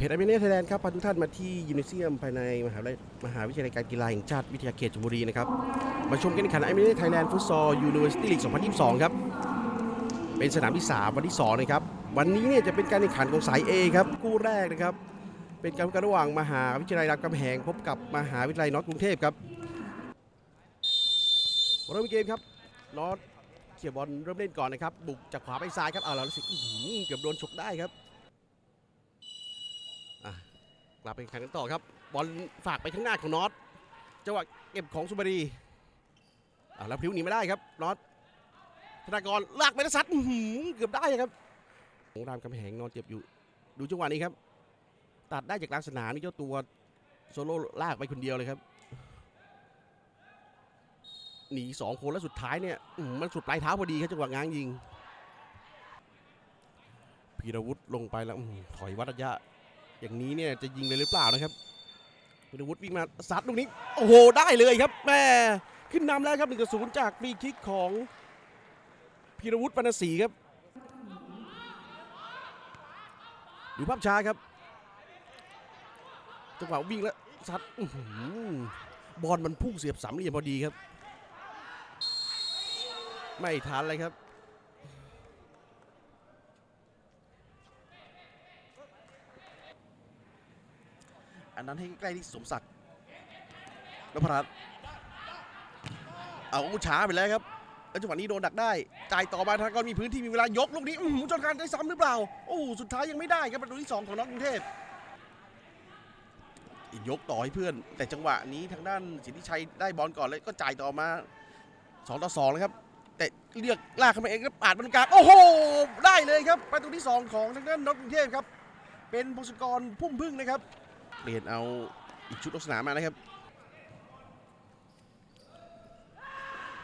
เพจไอเมเนียไทยแลนด์ครับพาทุกท่านมาที่ยิมเนเซียมภายในมหาวิทยาลัยมหาวิทยาลัยการกีฬาแห่งชาติวิทยาเขตชลบุรีนะครับมาชมการแข่งขันไอเมเนียไทยแลนด์ฟุตซอลยูนิเวอร์ซิตี้ลีก 2022 ครับเป็นสนามที่ 3 วันที่2นะครับวันนี้เนี่ยจะเป็นการแข่งขันของสาย A ครับคู่แรกนะครับเป็นการแข่งขันระหว่างมหาวิทยาลัยรามคำแหงพบกับมหาวิทยาลัยน็อตกรุงเทพครับเริ่มเกมครับน็อตเขี่ยบอลเริ่มเล่นก่อนนะครับบุกจากขวาไปซ้ายครับเอาแล้วรู้สึกเกือบโดนฉกได้ครับ กลับไปแข่งกันต่อครับ บอลฝากไปข้างหน้าของน็อตจังหวะเก็บของสุบรีอะแล้วพลิ้วหนีไม่ได้ครับน็อตธนากรลากไปแล้วซัดเกือบได้ครับของรามคำแหงนอนเจ็บอยู่ ดูจังหวะนี้ครับ ตัดได้จากกลางสนามนี่เจ้าตัวโซโล่ลากไปคนเดียวเลยครับหนีสองคนแล้วสุดท้ายเนี่ยมันสุดปลายเท้าพอดีครับจังหวะง้างยิงพีรวุฒิลงไปแล้วถอยวัดระยะ อย่างนี้เนี่ยจะยิงเลยหรือเปล่านะครับพีรวุฒิวิ่งมาซัดลูกนี้ โอ้โห ได้เลยครับแม่ขึ้นนำแล้วครับ1ต่อ0จากฟรีคิกของพีรวุฒิปนศรีครับดูภาพช้าครับจังหวะวิ่งแล้วซัดบอลมันพุ่งเสียบสามเหลี่ยมพอดีครับ ไม่ทันเลยครับ อันนั้นให้ใกล้ที่สมศักดิ์นพรัตน์เอาช้าไปแล้วครับแล้วจังหวะนี้โดนดักได้ จ่ายต่อมาธนากรมีพื้นที่มีเวลายกลูกนี้อื้อหือจนการได้ซ้ำหรือเปล่า โอ้สุดท้ายยังไม่ได้ครับประตูที่2ของน็อตกรุงเทพอีกยกต่อให้เพื่อน แต่จังหวะนี้ทางด้านสิทธิชัยได้บอลก่อนเลยก็จ่ายต่อมา2ต่อ2เลยครับ แต่เลือกลากเข้ามาเองก็ปาดบรรกลางโอ้โหได้เลยครับประตูที่ 2 ของทางด้านน็อตกรุงเทพครับ เป็นพงศกรพุ่มพึ่งนะครับ เปลี่ยนเอาอีกชุดลงสนามมานะครับ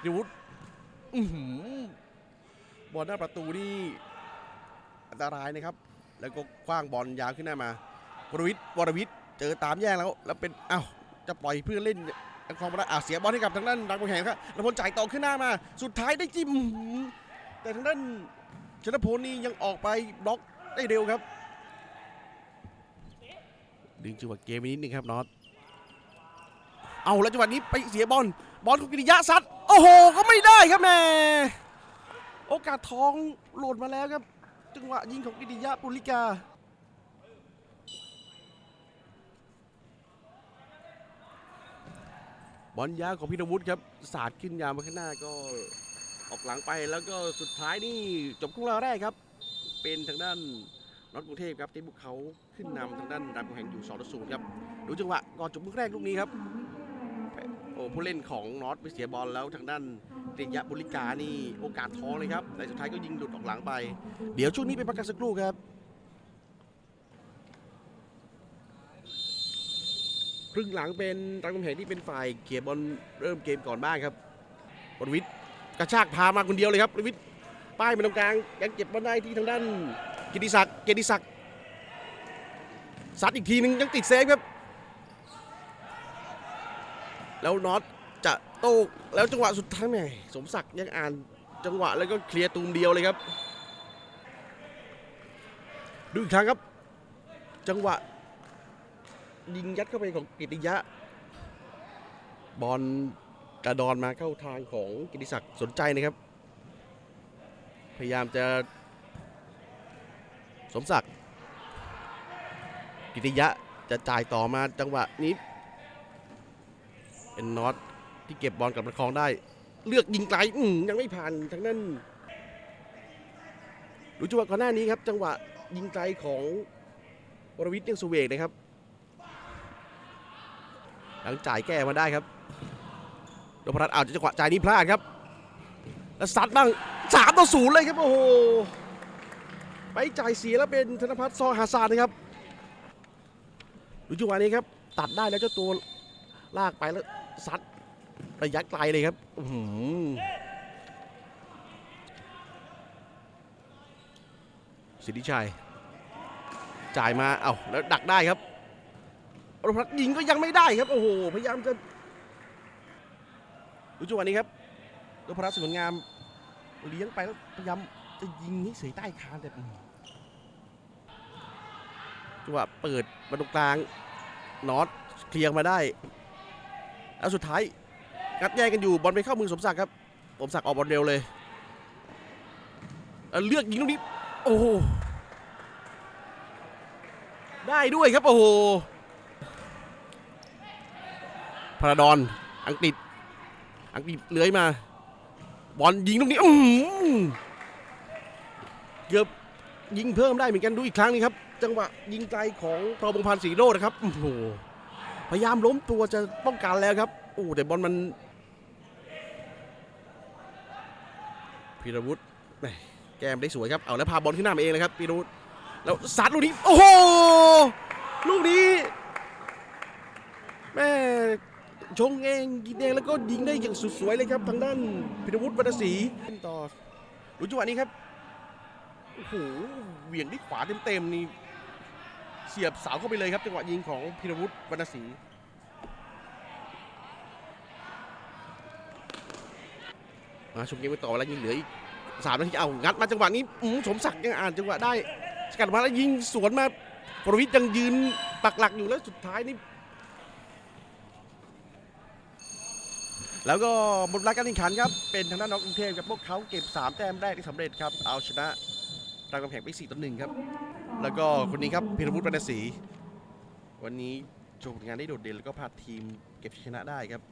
ดิวุฒบอลหน้าประตูนี่อันตรายนะครับ แล้วก็คว้างบอลยาวขึ้นหน้ามาวรวิทย์วรวิทย์เจอตามแย่งแล้ว แล้วเป็นอ้าวจะปล่อยเพื่อนเล่นคลองมาได้อะเสียบอลให้กับทางด้านดังแข่งครับแล้วพลจ่ายต่อขึ้นหน้ามา สุดท้ายได้จิ้มแต่ทางด้านชนพลนี่ยังออกไปบล็อกได้เร็วครับ ดึงจังหวะเกมไปนิดนึงครับน็อตเอาแล้วจังหวะนี้ไปเสียบอลบอลของกิติยะซัดโอ้โหก็ไม่ได้ครับแม่โอกาสทองโหลดมาแล้วครับ จังหวะยิงของกิติยะปุริกาบอลยาของพิรวุฒิครับสาดขึ้นยาวมาข้างหน้าก็ออกหลังไปแล้วก็สุดท้ายนี่จบครึ่งแรกครับ เป็นทางด้าน น็อตกรุงเทพครับที่บุกเขาขึ้นนำทางด้านรามคำแหงอยู่2ต่อ0ครับดูจังหวะก่อนจบลูกแรกลูกนี้ครับโอ้ผู้เล่นของน็อตไปเสียบอลแล้วทางด้านเตยะบุริกานี่โอกาสท้อเลยครับแต่สุดท้ายก็ยิงหลุดออกหลังไป เดี๋ยวช่วงนี้ไปพักกันสักครู่ครับครึ่งหลังเป็นรามคำแหงที่เป็นฝ่ายเขียบอลเริ่มเกมก่อนบ้างครับบรวิทย์กระชากพามาคนเดียวเลยครับบรวิทย์ป้ายมาตรงกลางยังเก็บบอลได้ที่ทางด้าน กิติศักดิ์เกียรติศักดิ์ซัดอีกทีนึงยังติดเซฟครับ แล้วน็อตจะโต้แล้วจังหวะสุดท้ายแหม่สมศักดิ์ยังอ่านจังหวะแล้วก็เคลียร์ตูมเดียวเลยครับดูอีกครั้งครับ จังหวะ ยิงยัดเข้าไปของกิติยะ บอลกระดอนมาเข้าทางของกิติศักดิ์สนใจนะครับ พยายามจะ สมศักดิ์กิติยะจะจ่ายต่อมาจังหวะนี้ เป็นน็อตที่เก็บบอลกลับประคองได้ เลือกยิงไกลยังไม่ผ่านทางนั้นดูจังหวะก่อนหน้านี้ครับ จังหวะยิงไกลของวรวิทย์เนียงสุเวกนะครับหลังจ่ายแก้มาได้ครับนพรัตน์เอาจังหวะจ่ายนี้พลาดครับ แล้วซัดบ้างสามต่อศูนย์เลยครับ โอ้โห ไปจ่ายเสียแล้วเป็นธนพัฒน์ซอฮาซานนะครับดูจังหวะนี้ครับ ตัดได้แล้วเจ้าตัวลากไปแล้วซัดระยะไกลเลยครับอื้อหือสิทธิชัย จ่ายมาเอาแล้วดักได้ครับรพัฒน์ยิงก็ยังไม่ได้ครับ โอ้โห พยายามจะดูจังหวะนี้ครับรพัฒน์สวยงาม เลี้ยงไปแล้วพยายามจะยิงให้เสยใต้คานแต่ จังหวะเปิดมาตรงกลางนอตเคลียร์มาได้ แล้วสุดท้ายงัดแย่งกันอยู่บอลไปเข้ามือสมศักดิ์ครับสมศักดิ์ออกบอลเร็วเลยแล้วเลือกยิงลูกนี้โอ้โหได้ด้วยครับโอ้โหพาราดอนอังกฤษ อังกฤษเลื้อยมา บอลยิงลูกนี้อื้ออเกือบ ยิงเพิ่มได้เหมือนกันดูอีกครั้งนี้ครับ จังหวะยิงไกลของพรบงพันธ์สีโรจน์นะครับโอ้โหพยายามล้มตัวจะป้องกันแล้วครับโอ้แต่บอลมันพีรวุฒิแกมได้สวยครับเอาแล้วพาบอลขึ้นหน้ามาเองเลยครับพีรวุฒิแล้วซัดลูกนี้โอ้โหลูกนี้แม่ชงเองยิงเองแล้วก็ยิงได้อย่างสุดสวยเลยครับทางด้านพิรวุฒิวรรณศรีต่อดูจังหวะนี้ครับ โอ้โหเหวี่ยงด้วยขวาเต็มๆนี่เสียบเสาเข้าไปเลยครับจังหวะยิงของพิรวุฒิวรรณศรีมาชมเกมไปต่อแล้วยิงเหลืออีกสามนาทีเอางัดมาจังหวะนี้อืสมศักดิ์ยังอ่านจังหวะได้สกัดมาแล้วยิงสวนมาปรวิทย์ยังยืนปักหลักอยู่แล้วสุดท้ายนี่แล้วก็บทรายการแข่งขันครับ เป็นทางด้านน้องกรุงเทพครับพวกเขาเก็บ 3 แต้มแรกได้สำเร็จครับ เอาชนะ รามกำแหงไป4ต่อ1ครับ แล้วก็คนนี้ครับพิรวุฒิวรรณศรีวันนี้โชว์ผลงานได้โดดเด่นแล้วก็พาทีมเก็บชัยชนะได้ครับ